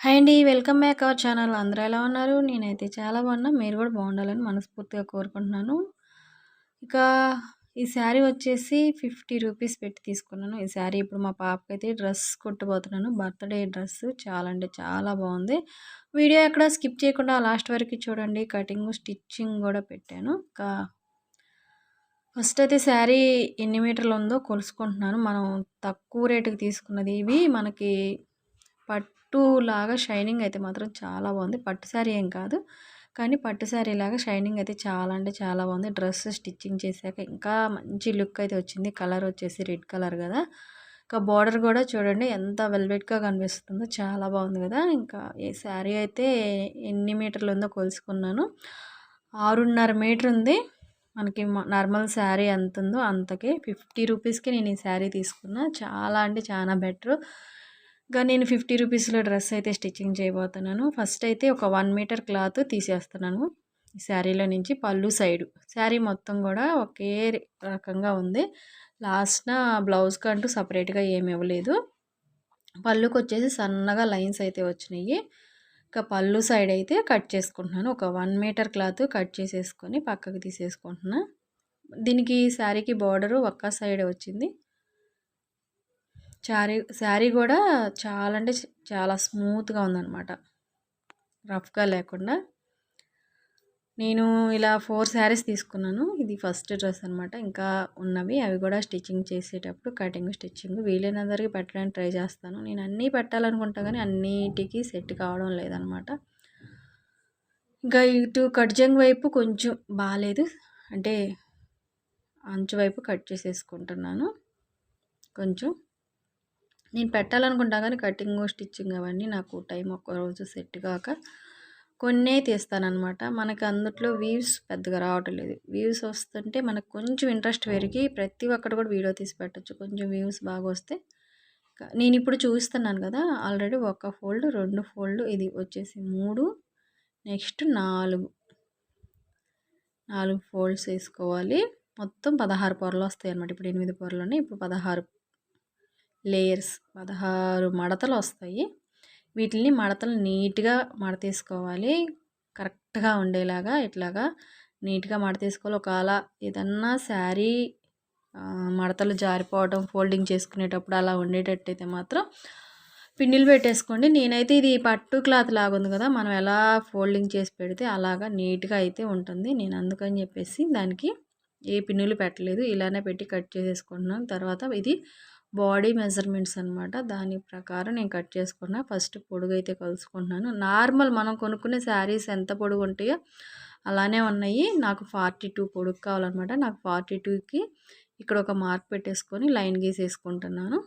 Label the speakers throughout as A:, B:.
A: Hi అండి welcome back our channel. అందరూ ఎలా ఉన్నారు? నేనైతే చాలా బాగున్నా. మీరు కూడా బాగుండాలని మనస్ఫూర్తిగా కోరుకుంటున్నాను. ఇక ఈ శారీ వచ్చేసి ఫిఫ్టీ రూపీస్ పెట్టి తీసుకున్నాను. ఈ శారీ ఇప్పుడు మా పాపకైతే డ్రెస్ కుట్టబోతున్నాను. బర్త్డే డ్రెస్ చాలా అంటే చాలా బాగుంది. వీడియో ఎక్కడ స్కిప్ చేయకుండా లాస్ట్ వరకు చూడండి. కటింగ్ స్టిచ్చింగ్ కూడా పెట్టాను. ఇంకా ఫస్ట్ అయితే శారీ ఎన్ని మీటర్లు ఉందో కొలుసుకుంటున్నాను. మనం తక్కువ రేటుకి తీసుకున్నది ఇవి. మనకి పట్టులాగా పట్టు లాగా షైనింగ్ అయితే మాత్రం చాలా బాగుంది. పట్టు శారీ ఏం కాదు. కానీ పట్టు శారీ లాగా షైనింగ్ అయితే చాలా అంటే చాలా బాగుంది. డ్రెస్ స్టిచ్చింగ్ చేశాక ఇంకా మంచి లుక్ అయితే వచ్చింది. కలర్ వచ్చేసి రెడ్ కలర్ కదా. ఇంకా బార్డర్ కూడా చూడండి ఎంత వెల్వెట్గా కనిపిస్తుందో చాలా బాగుంది కదా. ఇంకా ఈ శారీ అయితే ఎన్ని మీటర్లు ఉందో కొలుసుకున్నాను. ఆరున్నర మీటర్ ఉంది. మనకి నార్మల్ శారీ ఎంత ఉందో అంతకే. ఫిఫ్టీ రూపీస్కి నేను ఈ శారీ తీసుకున్నా. చాలా అంటే చాలా బెటర్. గా నేను ఫిఫ్టీ రూపీస్లో డ్రెస్ అయితే స్టిచ్చింగ్ చేయబోతున్నాను. ఫస్ట్ అయితే ఒక వన్ మీటర్ క్లాత్ తీసేస్తున్నాను. ఈ శారీలో నుంచి పళ్ళు సైడు. శారీ మొత్తం కూడా ఒకే రకంగా ఉంది. లాస్ట్న బ్లౌజ్కి అంటూ సపరేట్గా ఏమి ఇవ్వలేదు. పళ్ళుకి వచ్చేసి సన్నగా లైన్స్ అయితే వచ్చినాయి. ఇంకా పళ్ళు సైడ్ అయితే కట్ చేసుకుంటున్నాను. ఒక వన్ మీటర్ క్లాత్ కట్ చేసేసుకొని పక్కకు తీసేసుకుంటున్నాను దీనికి శారీకి బార్డరు ఒక్క సైడ్ వచ్చింది. శారీ శారీ కూడా చాలా అంటే చాలా స్మూత్గా ఉందన్నమాట రఫ్గా లేకుండా. నేను ఇలా ఫోర్ శారీస్ తీసుకున్నాను. ఇది ఫస్ట్ డ్రెస్ అనమాట. ఇంకా ఉన్నవి అవి కూడా స్టిచ్చింగ్ చేసేటప్పుడు కటింగ్ స్టిచ్చింగ్ వీలైనందరికీ పెట్టడానికి ట్రై చేస్తాను. నేను అన్నీ పెట్టాలనుకుంటా కానీ అన్నిటికీ సెట్ కావడం లేదనమాట. ఇంకా ఇటు కట్జంగ్ వైపు కొంచెం బాగాలేదు అంటే అంచు వైపు కట్ చేసేసుకుంటున్నాను. కొంచెం నేను పెట్టాలనుకుంటా కానీ కటింగ్ స్టిచ్చింగ్ అవన్నీ నాకు టైం ఒక్కరోజు సెట్ కాక కొన్నే తీస్తానమాట మనకి అందుట్లో వ్యూస్ పెద్దగా రావటం లేదు. వ్యూస్ వస్తుంటే మనకు కొంచెం ఇంట్రెస్ట్ పెరిగి ప్రతి ఒక్కటి కూడా వీడియో తీసి పెట్టచ్చు. కొంచెం వ్యూస్ బాగా వస్తే నేను ఇప్పుడు చూస్తున్నాను కదా ఆల్రెడీ ఒక ఫోల్డ్ రెండు ఫోల్డ్ ఇది వచ్చేసి మూడు నెక్స్ట్ నాలుగు. నాలుగు ఫోల్డ్స్ వేసుకోవాలి. మొత్తం పదహారు పొరలు వస్తాయి అనమాట ఇప్పుడు ఎనిమిది పొరలు ఉన్నాయి. ఇప్పుడు పదహారు లేయర్స్ పదహారు మడతలు వస్తాయి. వీటిని మడతలు నీట్గా మడతీసుకోవాలి. కరెక్ట్గా ఉండేలాగా ఇట్లాగా నీట్గా మడతీసుకోవాలి. ఒకవేళ ఏదన్నా శారీ మడతలు జారిపోవడం ఫోల్డింగ్ చేసుకునేటప్పుడు అలా ఉండేటట్టయితే మాత్రం పిన్నులు పెట్టేసుకోండి. నేనైతే ఇది పట్టు క్లాత్ లాగుంది కదా మనం ఎలా ఫోల్డింగ్ చేసి పెడితే అలాగా నీట్గా అయితే ఉంటుంది. నేను అందుకని చెప్పేసి దానికి ఏ పిన్నులు పెట్టలేదు. ఇలానే పెట్టి కట్ చేసేసుకుంటున్నాను. తర్వాత ఇది బాడీ మెజర్మెంట్స్ అనమాట దాని ప్రకారం నేను కట్ చేసుకున్నా. ఫస్ట్ పొడుగు అయితే కలుసుకుంటున్నాను. నార్మల్ మనం కొనుక్కునే శారీస్ ఎంత పొడుగు ఉంటాయో అలానే ఉన్నాయి. నాకు ఫార్టీ టూ పొడుగు కావాలన్నమాట. నాకు ఫార్టీ టూకి ఇక్కడ ఒక మార్క్ పెట్టేసుకొని లైన్ గీసేసుకుంటున్నాను.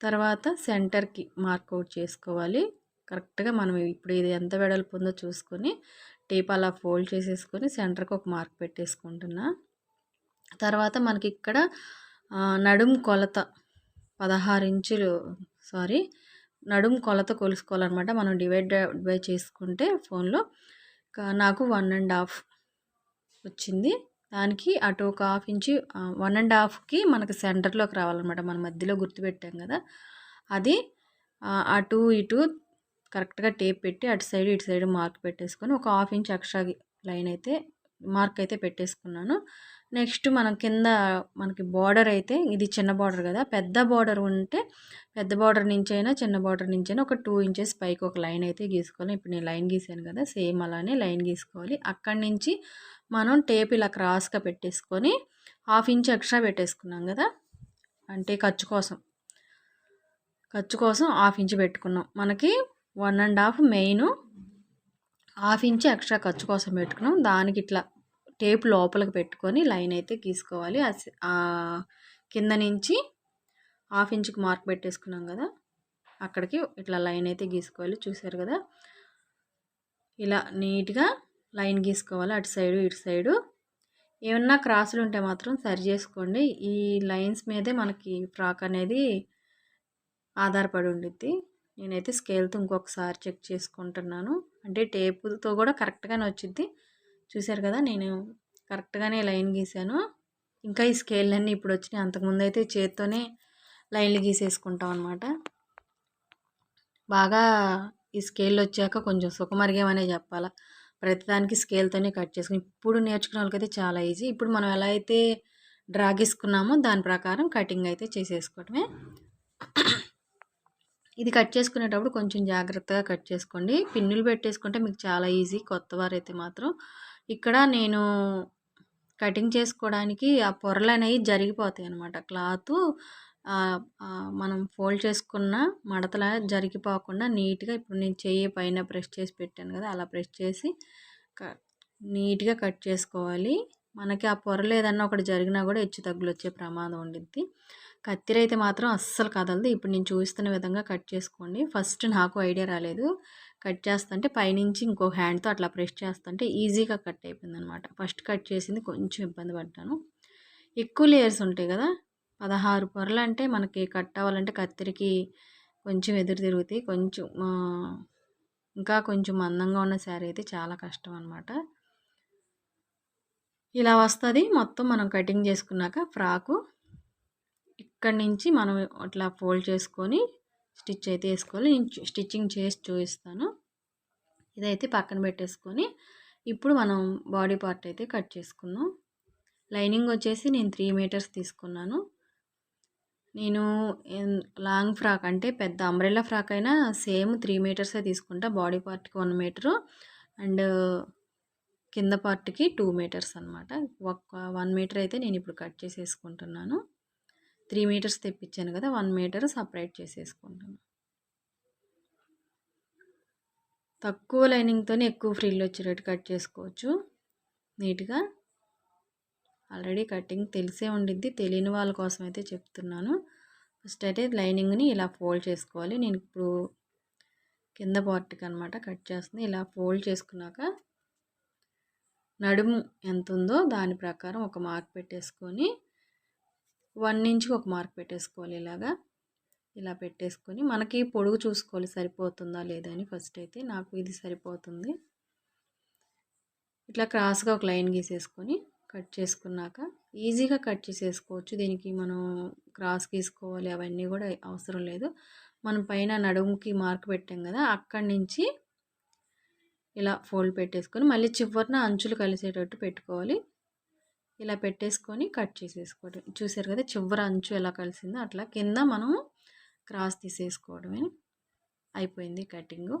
A: తర్వాత సెంటర్కి మార్క్ అవుట్ చేసుకోవాలి. కరెక్ట్గా మనం ఇప్పుడు ఇది ఎంత వెడల్పు ఉందో చూసుకొని టేప్ అలా ఫోల్డ్ చేసేసుకొని సెంటర్కి ఒక మార్క్ పెట్టేసుకుంటున్నాను తర్వాత మనకి ఇక్కడ నడుం కొలత పదహారు ఇంచులు సారీ నడుం కొలత కొలుసుకోవాలన్నమాట. మనం డివైడ్ డివైడ్ చేసుకుంటే ఫోన్లో. నాకు వన్ అండ్ హాఫ్ వచ్చింది. దానికి అటు ఒక హాఫ్ ఇంచు వన్ అండ్ హాఫ్కి మనకు సెంటర్లోకి రావాలన్నమాట. మన మధ్యలో గుర్తుపెట్టాం కదా. అది అటు ఇటు కరెక్ట్గా టేప్ పెట్టి అటు సైడ్ ఇటు సైడ్ మార్క్ పెట్టేసుకొని ఒక హాఫ్ ఇంచ్ ఎక్స్ట్రా లైన్ అయితే మార్క్ అయితే పెట్టేసుకున్నాను. నెక్స్ట్ మనం కింద మనకి బార్డర్ అయితే ఇది చిన్న బార్డర్ కదా పెద్ద బార్డర్ ఉంటే పెద్ద బార్డర్ నుంచి అయినా చిన్న బార్డర్ నుంచి అయినా ఒక టూ ఇంచెస్ పైకి ఒక లైన్ అయితే గీసుకోవాలి. ఇప్పుడు నేను లైన్ గీసాను కదా సేమ్ అలానే లైన్ గీసుకోవాలి. అక్కడి నుంచి మనం టేప్ ఇలా క్రాస్గా పెట్టేసుకొని హాఫ్ ఇంచ్ ఎక్స్ట్రా పెట్టేసుకున్నాం కదా అంటే ఖర్చు కోసం. ఖర్చు కోసం హాఫ్ ఇంచ్ పెట్టుకున్నాం. మనకి one and half main half inch extra ఖర్చు కోసం పెట్టుకున్నాం. దానికి ఇట్లా టేప్ లోపలికి పెట్టుకొని లైన్ అయితే గీసుకోవాలి. కింద నుంచి హాఫ్ ఇంచుకి మార్క్ పెట్టేసుకున్నాం కదా అక్కడికి ఇట్లా లైన్ అయితే గీసుకోవాలి. చూసారు కదా? ఇలా నీట్గా లైన్ గీసుకోవాలి. అటు సైడు ఇటు సైడు. ఏమన్నా క్రాసులు ఉంటే మాత్రం సరి చేసుకోండి. ఈ లైన్స్ మీదే మనకి ఫ్రాక్ అనేది ఆధారపడి ఉండిద్ది. నేనైతే స్కేల్తో ఇంకొకసారి చెక్ చేసుకుంటున్నాను. అంటే టేపుతో కూడా కరెక్ట్గానే వచ్చింది చూశారు కదా నేను కరెక్ట్గానే లైన్ గీసాను. ఇంకా ఈ స్కేల్ అన్నీ ఇప్పుడు వచ్చినాయి. అంతకుముందు అయితే చేత్తోనే లైన్లు గీసేసుకుంటాం అనమాట బాగా ఈ స్కేల్ వచ్చాక కొంచెం సుఖమరిగేమనే చెప్పాలా. ప్రతిదానికి స్కేల్తోనే కట్ చేసుకుని ఇప్పుడు నేర్చుకునే వాళ్ళకైతే చాలా ఈజీ. ఇప్పుడు మనం ఎలా అయితే డ్రా గీసుకున్నామో దాని ప్రకారం కటింగ్ అయితే చేసేసుకోవటమే. ఇది కట్ చేసుకునేటప్పుడు కొంచెం జాగ్రత్తగా కట్ చేసుకోండి. పిన్నులు పెట్టేసుకుంటే మీకు చాలా ఈజీ కొత్త వారైతే మాత్రం. ఇక్కడ నేను కటింగ్ చేసుకోవడానికి ఆ పొరలు అనేవి జరిగిపోతాయి అనమాట క్లాత్ మనం ఫోల్డ్ చేసుకున్న మడతల జరిగిపోకుండా నీట్గా ఇప్పుడు నేను చెయ్యి పైన ప్రెస్ చేసి పెట్టాను కదా అలా ప్రెస్ చేసి నీట్గా కట్ చేసుకోవాలి. మనకి ఆ పొరలు ఏదన్నా ఒకటి జరిగినా కూడా హెచ్చు తగ్గులు వచ్చే ప్రమాదం ఉండిద్ది. కత్తిర అయితే మాత్రం అస్సలు కదలదు. ఇప్పుడు నేను చూస్తున్న విధంగా కట్ చేసుకోండి. ఫస్ట్ నాకు ఐడియా రాలేదు. కట్ చేస్తుంటే పైనుంచి ఇంకో హ్యాండ్తో అట్లా ప్రెస్ చేస్తుంటే ఈజీగా కట్ అయిపోయింది అనమాట ఫస్ట్ కట్ చేసింది కొంచెం ఇబ్బంది పడ్డాను. ఎక్కువ లేయర్స్ ఉంటాయి కదా పదహారు పొరలు అంటే మనకి కట్ అవ్వాలంటే కత్తిరికి కొంచెం ఎదురు తిరుగుతాయి. కొంచెం ఇంకా కొంచెం మందంగా ఉన్న శారీ అయితే చాలా కష్టం అనమాట ఇలా వస్తుంది. మొత్తం మనం కటింగ్ చేసుకున్నాక ఫ్రాకు ఇక్కడి నుంచి మనం అట్లా ఫోల్డ్ చేసుకొని స్టిచ్ అయితే వేసుకోవాలి. నేను స్టిచ్చింగ్ చేసి చూపిస్తాను. ఇదైతే పక్కన పెట్టేసుకొని ఇప్పుడు మనం బాడీ పార్ట్ అయితే కట్ చేసుకుందాం. లైనింగ్ వచ్చేసి నేను త్రీ మీటర్స్ తీసుకున్నాను. నేను లాంగ్ ఫ్రాక్ అంటే పెద్ద అంబ్రెల్లా ఫ్రాక్ అయినా సేమ్ త్రీ మీటర్సే తీసుకుంటా. బాడీ పార్ట్కి వన్ మీటరు అండ్ కింద పార్ట్కి టూ మీటర్స్ అనమాట ఒక వన్ మీటర్ అయితే నేను ఇప్పుడు కట్ చేసేసుకుంటున్నాను. త్రీ మీటర్స్ తెప్పించాను కదా వన్ మీటర్ సపరేట్ చేసేసుకుంటాను తక్కువ లైనింగ్తోనే ఎక్కువ ఫ్రీలు వచ్చేటట్టు కట్ చేసుకోవచ్చు. నీట్గా. ఆల్రెడీ కటింగ్ తెలిసే ఉండిద్ది తెలియని వాళ్ళ కోసం అయితే చెప్తున్నాను. ఫస్ట్ అయితే లైనింగ్ని ఇలా ఫోల్డ్ చేసుకోవాలి. నేను ఇప్పుడు కింద పార్ట్కి అనమాట కట్ చేస్తుంది ఇలా ఫోల్డ్ చేసుకున్నాక నడుము ఎంత ఉందో దాని ప్రకారం ఒక మార్క్ పెట్టేసుకొని వన్ ఇంచ్కి ఒక మార్క్ పెట్టేసుకోవాలి ఇలాగా. ఇలా పెట్టేసుకొని మనకి పొడుగు చూసుకోవాలి సరిపోతుందా లేదా అని ఫస్ట్ అయితే నాకు ఇది సరిపోతుంది. ఇట్లా క్రాస్గా ఒక లైన్ గీసేసుకొని కట్ చేసుకున్నాక ఈజీగా కట్ చేసేసుకోవచ్చు. దీనికి మనం క్రాస్ గీసుకోవాలి అవన్నీ కూడా అవసరం లేదు. మనం పైన నడుముకి మార్క్ పెట్టాం కదా అక్కడి నుంచి ఇలా ఫోల్డ్ పెట్టేసుకొని మళ్ళీ చివరిన అంచులు కలిసేటట్టు పెట్టుకోవాలి. ఇలా పెట్టేసుకొని కట్ చేసేసుకోవడం. చూసారు కదా చివరి అంచు ఎలా కలిసిందో అట్లా. కింద మనం క్రాస్ తీసేసుకోవడమే. అయిపోయింది కటింగ్.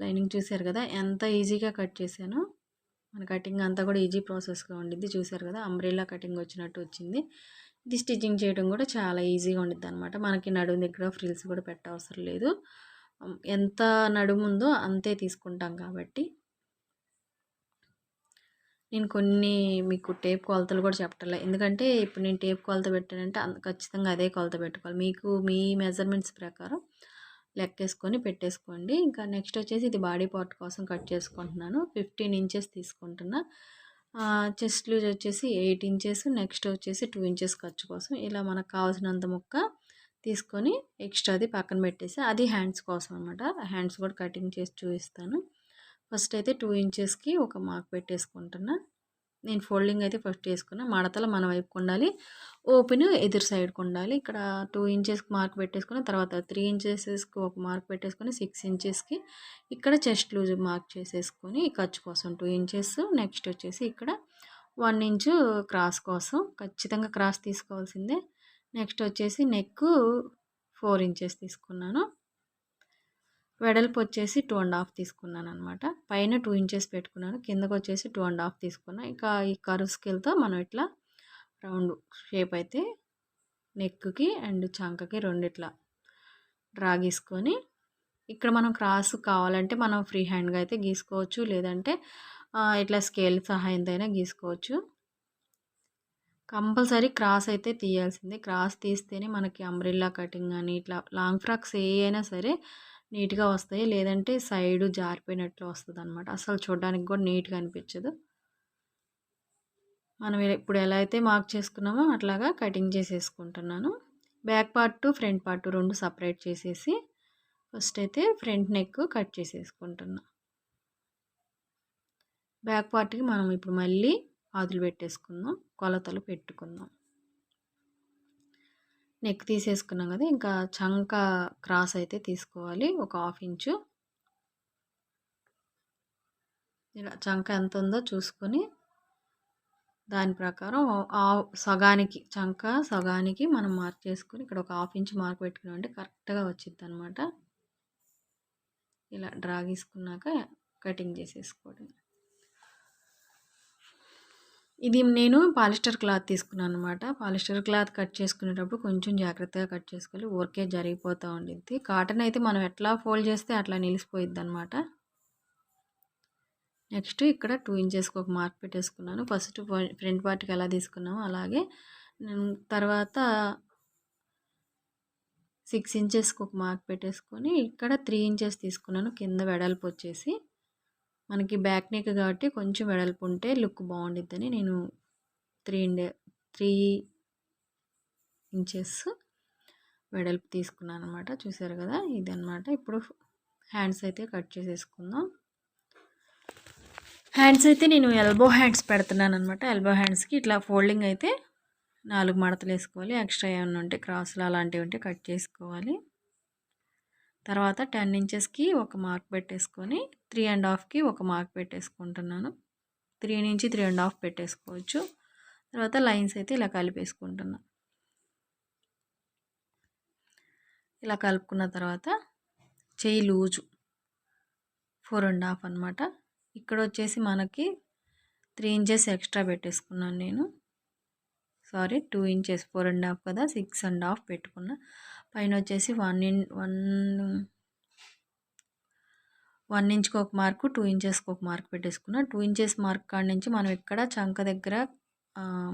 A: లైనింగ్ చూసారు కదా ఎంత ఈజీగా కట్ చేశానో. మన కటింగ్ అంతా కూడా ఈజీ ప్రాసెస్గా ఉండిద్ది. చూసారు కదా అంబ్రెల్లా కటింగ్ వచ్చినట్టు వచ్చింది. ఇది స్టిచ్చింగ్ చేయడం కూడా చాలా ఈజీగా ఉండిద్ది అనమాట మనకి నడుము దగ్గర ఫ్రిల్స్ కూడా పెట్టవసరం లేదు. ఎంత నడుము ఉందో అంతే తీసుకుంటాం కాబట్టి. నేను కొన్ని మీకు టేప్ కొలతలు కూడా చెప్పట్లే ఎందుకంటే ఇప్పుడు నేను టేప్ కొలత పెట్టానంటే అంత ఖచ్చితంగా అదే కొలత పెట్టుకోవాలి. మీకు మీ మెజర్మెంట్స్ ప్రకారం లెక్కేసుకొని పెట్టేసుకోండి. ఇంకా నెక్స్ట్ వచ్చేసి ఇది బాడీ పార్ట్ కోసం కట్ చేసుకుంటున్నాను. ఫిఫ్టీన్ ఇంచెస్ తీసుకుంటున్నా. చెస్ట్ లూజ్ వచ్చేసి ఎయిట్ ఇంచెస్ నెక్స్ట్ వచ్చేసి టూ ఇంచెస్ ఖర్చు కోసం. ఇలా మనకు కావాల్సినంత ముక్క తీసుకొని ఎక్స్ట్రాది పక్కన పెట్టేసి అది హ్యాండ్స్ కోసం అనమాట హ్యాండ్స్ కూడా కటింగ్ చేసి చూపిస్తాను. ఫస్ట్ అయితే టూ ఇంచెస్కి ఒక మార్క్ పెట్టేసుకుంటున్నా. నేను ఫోల్డింగ్ అయితే ఫస్ట్ వేసుకున్నా. మడతలు మన వైపుకు ఉండాలి. ఓపెన్ ఎదురు సైడ్కి ఉండాలి. ఇక్కడ టూ ఇంచెస్కి మార్క్ పెట్టేసుకుని తర్వాత త్రీ ఇంచెస్కి ఒక మార్క్ పెట్టేసుకొని సిక్స్ ఇంచెస్కి ఇక్కడ చెస్ట్ లూజ్ మార్క్ చేసేసుకొని ఖర్చు కోసం టూ ఇంచెస్. నెక్స్ట్ వచ్చేసి ఇక్కడ వన్ ఇంచు క్రాస్ కోసం ఖచ్చితంగా క్రాస్ తీసుకోవాల్సిందే. నెక్స్ట్ వచ్చేసి నెక్ ఫోర్ ఇంచెస్ తీసుకున్నాను. వెడల్పు వచ్చేసి టూ అండ్ హాఫ్ తీసుకున్నాను అనమాట పైన టూ ఇంచెస్ పెట్టుకున్నాను. కిందకు వచ్చేసి టూ అండ్ హాఫ్ తీసుకున్నాను ఇంకా ఈ కరువు స్కేల్తో మనం ఇట్లా రౌండ్ షేప్ అయితే నెక్కి అండ్ చంకకి రెండు ఇట్లా డ్రా గీసుకొని ఇక్కడ మనం క్రాస్ కావాలంటే మనం ఫ్రీ హ్యాండ్గా అయితే గీసుకోవచ్చు. లేదంటే ఇట్లా స్కేల్ సహాయంతో అయినా గీసుకోవచ్చు. కంపల్సరీ క్రాస్ అయితే తీయాల్సిందే. క్రాస్ తీస్తేనే మనకి అంబ్రిల్లా కటింగ్ అని ఇట్లా లాంగ్ ఫ్రాక్స్ ఏ అయినా సరే నీట్గా వస్తాయి. లేదంటే సైడు జారిపోయినట్లు వస్తుంది అనమాట అసలు చూడడానికి కూడా నీట్గా అనిపించదు. మనం ఇప్పుడు ఎలా అయితే మార్క్ చేసుకున్నామో అట్లాగా కటింగ్ చేసేసుకుంటున్నాను. బ్యాక్ పార్ట్ ఫ్రంట్ పార్ట్ రెండు సపరేట్ చేసేసి ఫస్ట్ అయితే ఫ్రంట్ నెక్ కట్ చేసేసుకుంటున్నా. బ్యాక్ పార్ట్కి మనం ఇప్పుడు మళ్ళీ ఆదులు పెట్టేసుకుందాం. కొలతలు పెట్టుకుందాం. నెక్ తీసేసుకున్నాం కదా! ఇంకా చంక క్రాస్ అయితే తీసుకోవాలి. ఒక హాఫ్ ఇంచు. ఇలా చంక ఎంత ఉందో చూసుకొని దాని ప్రకారం సగానికి చంక సగానికి మనం మార్క్ చేసుకొని ఇక్కడ ఒక హాఫ్ ఇంచ్ మార్క్ పెట్టుకున్నామంటే కరెక్ట్గా వచ్చింది అనమాట ఇలా డ్రా గీసుకున్నాక కటింగ్ చేసేసుకోవడం ఇది నేను పాలిస్టర్ క్లాత్ తీసుకున్నాను అనమాట పాలిస్టర్ క్లాత్ కట్ చేసుకునేటప్పుడు కొంచెం జాగ్రత్తగా కట్ చేసుకోవాలి. ఊరికే జరిగిపోతూ ఉండిద్ది. కాటన్ అయితే మనం ఎట్లా ఫోల్డ్ చేస్తే అట్లా నిలిచిపోయిద్ది అనమాట నెక్స్ట్ ఇక్కడ టూ ఇంచెస్కి ఒక మార్క్ పెట్టేసుకున్నాను. ఫస్ట్ ఫ్రంట్ పార్ట్కి ఎలా తీసుకున్నామో అలాగే. తర్వాత సిక్స్ ఇంచెస్కి ఒక మార్క్ పెట్టేసుకొని ఇక్కడ త్రీ ఇంచెస్ తీసుకున్నాను. కింద వెడల్పు వచ్చేసి. మనకి బ్యాక్ నెక్ కాబట్టి కొంచెం వెడల్పు ఉంటే లుక్ బాగుండిద్దని నేను త్రీ త్రీ ఇంచెస్ వెడల్పు తీసుకున్నాను అనమాట చూసారు కదా? ఇది అనమాట ఇప్పుడు హ్యాండ్స్ అయితే కట్ చేసేసుకుందాం. హ్యాండ్స్ అయితే నేను ఎల్బో హ్యాండ్స్ పెడుతున్నాను అనమాట ఎల్బో హ్యాండ్స్కి ఇట్లా ఫోల్డింగ్ అయితే నాలుగు మడతలు వేసుకోవాలి. ఎక్స్ట్రా ఏమైనా ఉంటే క్రాసులు అలాంటివి ఉంటే కట్ చేసుకోవాలి. తర్వాత టెన్ ఇంచెస్కి ఒక మార్క్ పెట్టేసుకొని త్రీ అండ్ హాఫ్కి ఒక మార్క్ పెట్టేసుకుంటున్నాను. త్రీ నుంచి త్రీ అండ్ హాఫ్ పెట్టేసుకోవచ్చు. తర్వాత లైన్స్ అయితే ఇలా కలిపేసుకుంటున్నా. ఇలా కలుపుకున్న తర్వాత చెయ్యి లూజు. ఫోర్ అండ్ హాఫ్ అనమాట ఇక్కడ వచ్చేసి మనకి త్రీ ఇంచెస్ ఎక్స్ట్రా పెట్టేసుకున్నాను నేను. Sorry two inches four and half కదా సిక్స్ అండ్ హాఫ్ పెట్టుకున్నా. పైన వచ్చేసి వన్ ఇన్ వన్ వన్ ఇంచ్కి ఒక మార్కు టూ ఇంచెస్కి ఒక మార్క్ పెట్టేసుకున్నా. టూ ఇంచెస్ మార్క్ కాడ నుంచి మనం ఇక్కడ చంక దగ్గర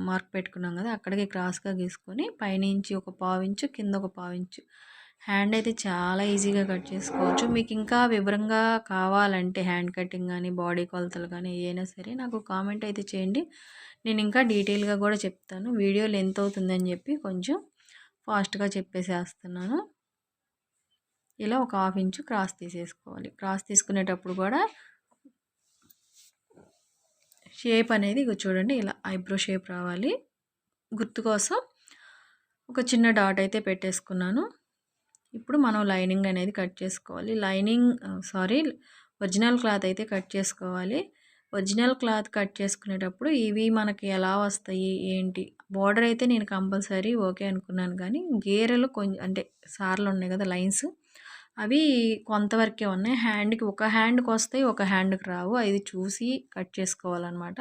A: మార్క్ పెట్టుకున్నాం కదా అక్కడికి క్రాస్గా గీసుకొని పైనుంచి ఒక పావు ఇంచు కింద ఒక పావు ఇంచు. హ్యాండ్ అయితే చాలా ఈజీగా కట్ చేసుకోవచ్చు. మీకు ఇంకా వివరంగా కావాలంటే హ్యాండ్ కటింగ్ కానీ బాడీ కొలతలు కానీ ఏదైనా సరే నాకు కామెంట్ అయితే చేయండి. నేను ఇంకా డీటెయిల్గా కూడా చెప్తాను. వీడియో లెంత్ అవుతుందని చెప్పి కొంచెం ఫాస్ట్గా చెప్పేసేస్తున్నాను. ఇలా ఒక హాఫ్ ఇంచు క్రాస్ తీసేసుకోవాలి. క్రాస్ తీసుకునేటప్పుడు కూడా షేప్ అనేది ఇక చూడండి ఇలా ఐబ్రో షేప్ రావాలి. గుర్తు కోసం ఒక చిన్న డాట్ అయితే పెట్టేసుకున్నాను. ఇప్పుడు మనం లైనింగ్ అనేది కట్ చేసుకోవాలి. లైనింగ్ సారీ ఒరిజినల్ క్లాత్ అయితే కట్ చేసుకోవాలి. ఒరిజినల్ క్లాత్ కట్ చేసుకునేటప్పుడు ఇవి మనకి ఎలా వస్తాయి ఏంటి? బార్డర్ అయితే నేను కంపల్సరీ ఓకే అనుకున్నాను. కానీ గేరెలు కొంచెం అంటే సార్లు ఉన్నాయి కదా లైన్స్ అవి కొంతవరకే ఉన్నాయి. హ్యాండ్కి ఒక హ్యాండ్కి వస్తాయి ఒక హ్యాండ్కి రావు. అది చూసి కట్ చేసుకోవాలన్నమాట.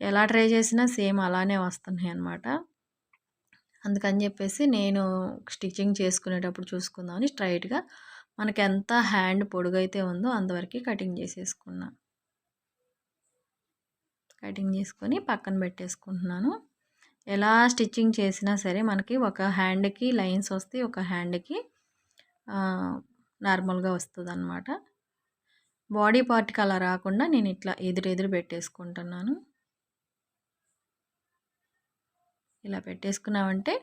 A: ఎలా ట్రై చేసినా సేమ్ అలానే వస్తున్నాయి అన్నమాట. అందుకని చెప్పేసి నేను స్టిచ్చింగ్ చేసుకునేటప్పుడు చూసుకుందామని స్ట్రైట్గా మనకి ఎంత హ్యాండ్ పొడుగైతే ఉందో అంతవరకు కటింగ్ చేసేసుకున్నాను కటింగ్ చేసుకొని పక్కన పెట్టేసుకుంటున్నాను. ఎలా స్టిచ్చింగ్ చేసినా సరే మనకి ఒక హ్యాండ్కి లైన్స్ వస్తే ఒక హ్యాండ్కి నార్మల్గా వస్తుంది అనమాట బాడీ పార్ట్కి అలా రాకుండా నేను ఇట్లా ఎదురెదురు పెట్టేసుకుంటున్నాను. ఇలా పెట్టేసుకున్నామంటే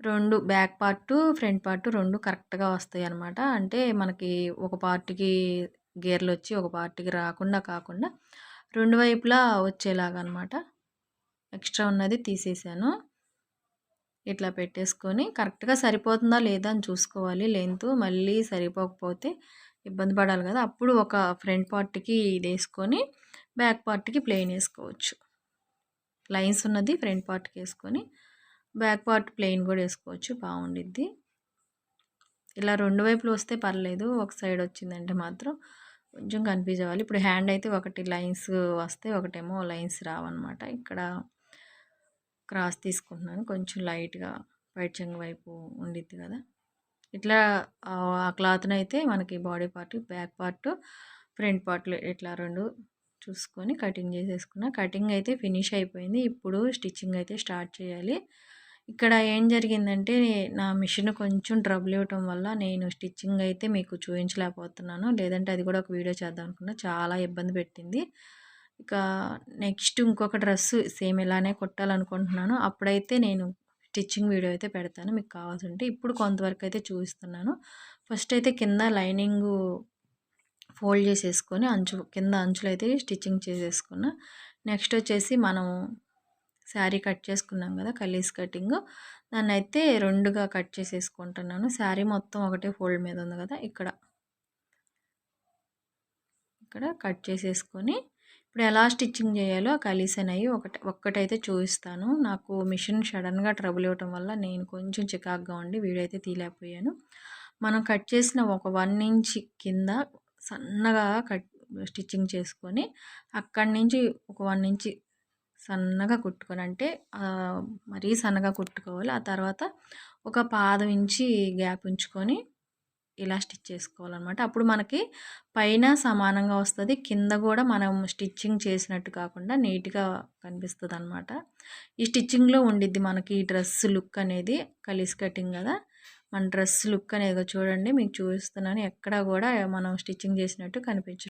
A: రెండు బ్యాక్ పార్టు ఫ్రంట్ పార్ట్ రెండు కరెక్ట్గా వస్తాయి అనమాట అంటే మనకి ఒక పార్ట్కి గేర్లు వచ్చి ఒక పార్ట్కి రాకుండా కాకుండా రెండు వైపులా వచ్చేలాగా అనమాట ఎక్స్ట్రా ఉన్నది తీసేసాను. ఇట్లా పెట్టేసుకొని కరెక్ట్గా సరిపోతుందా లేదా అని చూసుకోవాలి లెంత్. మళ్ళీ సరిపోకపోతే ఇబ్బంది పడాలి కదా. అప్పుడు ఒక ఫ్రంట్ పార్ట్కి ఇది వేసుకొని బ్యాక్ పార్ట్కి ప్లెయిన్ వేసుకోవచ్చు. లైన్స్ ఉన్నది ఫ్రంట్ పార్ట్కి వేసుకొని బ్యాక్ పార్ట్ ప్లెయిన్ కూడా వేసుకోవచ్చు. బాగుండిద్ది. ఇలా రెండు వైపులు వస్తే పర్లేదు. ఒక సైడ్ వచ్చిందంటే మాత్రం కొంచెం కన్ఫ్యూజ్ అవ్వాలి. ఇప్పుడు హ్యాండ్ అయితే ఒకటి లైన్స్ వస్తే ఒకటేమో లైన్స్ రావన్నమాట. ఇక్కడ క్రాస్ తీసుకుంటున్నాను. కొంచెం లైట్గా వైట్ చెంగు వైపు ఉండిద్ది కదా. ఇట్లా ఆ క్లాత్ని అయితే మనకి body part back part front పార్ట్లు ఇట్లా రెండు చూసుకొని కటింగ్ చేసేసుకున్నా. కటింగ్ అయితే ఫినిష్ అయిపోయింది. ఇప్పుడు స్టిచ్చింగ్ అయితే స్టార్ట్ చేయాలి. ఇక్కడ ఏం జరిగిందంటే నా మిషన్ కొంచెం ట్రబుల్ ఇవ్వటం వల్ల నేను స్టిచ్చింగ్ అయితే మీకు చూపించలేకపోతున్నాను లేదంటే అది కూడా ఒక వీడియో చేద్దాం అనుకున్నా. చాలా ఇబ్బంది పెట్టింది. ఇక నెక్స్ట్ ఇంకొక డ్రెస్ సేమ్ ఇలానే కొట్టాలనుకుంటున్నాను. అప్పుడైతే నేను స్టిచ్చింగ్ వీడియో అయితే పెడతాను. మీకు కావాల్సి ఉంటే ఇప్పుడు కొంతవరకు అయితే చూపిస్తున్నాను. ఫస్ట్ అయితే కింద లైనింగ్ ఫోల్డ్ చేసేసుకొని అంచు కింద అంచులు అయితే స్టిచ్చింగ్ చేసేసుకున్నా. నెక్స్ట్ వచ్చేసి మనం శారీ కట్ చేసుకున్నాం కదా కలీస్ కటింగ్. దాన్ని అయితే రెండుగా కట్ చేసేసుకుంటున్నాను. శారీ మొత్తం ఒకటే ఫోల్డ్ మీద ఉంది కదా ఇక్కడ. ఇక్కడ కట్ చేసేసుకొని ఇప్పుడు ఎలా స్టిచ్చింగ్ చేయాలో ఆ కలీస్ అనేవి ఒకటి ఒక్కటైతే చూపిస్తాను. నాకు మిషన్ సడన్గా ట్రబుల్ ఇవ్వటం వల్ల నేను కొంచెం చికాగ్గా ఉండి వీడియో అయితే తీలేకపోయాను మనం కట్ చేసిన ఒక వన్ ఇంచ్ కింద సన్నగా కట్ స్టిచ్చింగ్ చేసుకొని అక్కడి నుంచి ఒక వన్ ఇంచ్ సన్నగా కుట్టుకొని అంటే మరీ సన్నగా కుట్టుకోవాలి. ఆ తర్వాత ఒక పాదం ఇంచి గ్యాప్ ఉంచుకొని ఇలా స్టిచ్ చేసుకోవాలన్నమాట. అప్పుడు మనకి పైన సమానంగా వస్తుంది. కింద కూడా మనం స్టిచ్చింగ్ చేసినట్టు కాకుండా నీట్గా కనిపిస్తుంది అనమాట ఈ స్టిచ్చింగ్లో ఉండిద్ది మనకి ఈ డ్రెస్ లుక్ అనేది కలిసి కటింగ్ కదా. మన డ్రెస్ లుక్ అనేది చూడండి మీకు చూపిస్తున్నాను. ఎక్కడ కూడా మనం స్టిచ్చింగ్ చేసినట్టు కనిపించదు.